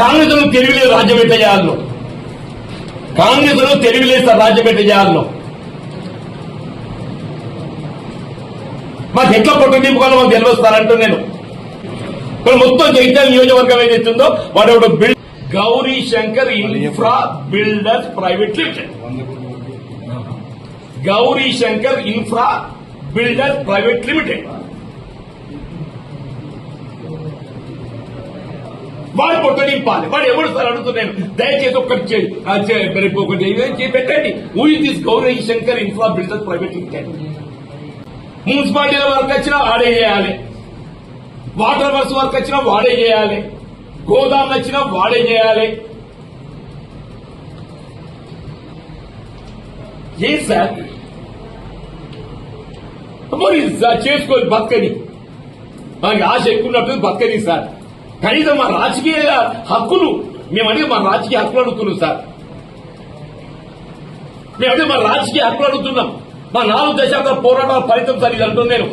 కాంగ్రెస్లో తెలివిలేదు రాజ్యం ఎట్లా చేయాలో కాంగ్రెస్లో తెలివిలేదు సార్ రాజ్యం ఎట్లా చేయాలో మాకు ఎట్లా పొట్టు నింపుకోవాలో మాకు తెలియదు నేను. ఇప్పుడు మొత్తం జగిత్యాల నియోజకవర్గం ఏం చేస్తుందో వాడు ఒకడు build Gauri Shankar infra builders private limited. Gauri Shankar infra builders private limited. వాడు పొట్టనింపాలి వాడు ఎవరు సార్ అడుగుతున్నాను దయచేసి ఒక్కటి రేపు ఒకటి పెట్టండి. ఊ this Gauri Shankar infra builders private limited మున్సిపాలిటీల వరకు వచ్చినా వాడే చేయాలి. వాటర్ వర్క్స్ వరకు వచ్చినా వాడే చేయాలి. గోదాం వచ్చినా వాడే చేయాలి. ఏ సార్? మరి సార్ చేసుకోవాలి బతకని. మనకి ఆశ ఎక్కువ ఉన్నట్టు బతకని సార్. కనీసం మా రాజకీయ హక్కులు మేము అనేది మా రాజకీయ హక్కులు అడుగుతున్నాం సార్. మేము అదే మా రాజకీయ హక్కులు అడుగుతున్నాం. మా నాలుగు దశాబ్దాల పోరాటాల ఫలితం సార్ ఇది అంటున్నాను నేను.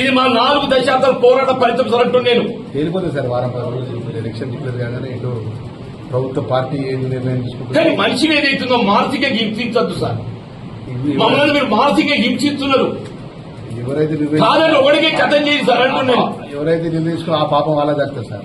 ఇది మా నాలుగు దశాబ్దాల పోరాట ఫలితం సార్ అంటున్నాను నేను. తేలిపోతుంది సార్ వారం పది రోజులు ఎలక్షన్ డిక్లేర్ కాగానే ఇటు ప్రభుత్వ పార్టీ ఏం నిర్ణయం కానీ తీసుకుంటుంది మనిషిని ఏదైతుందో మానసికంగా హింసించద్దు సార్. మమ్మల్ని మీరు మానసికంగా హింసిస్తున్నారు ఎవరైతే కాదని నిర్ణయించుకో ఒకడికే కథం చేసి సార్ అంటున్నాను ఎవరైతే నిర్ణయించుకో ఆ పాపం వాళ్ళ దక్కుతుంది సార్.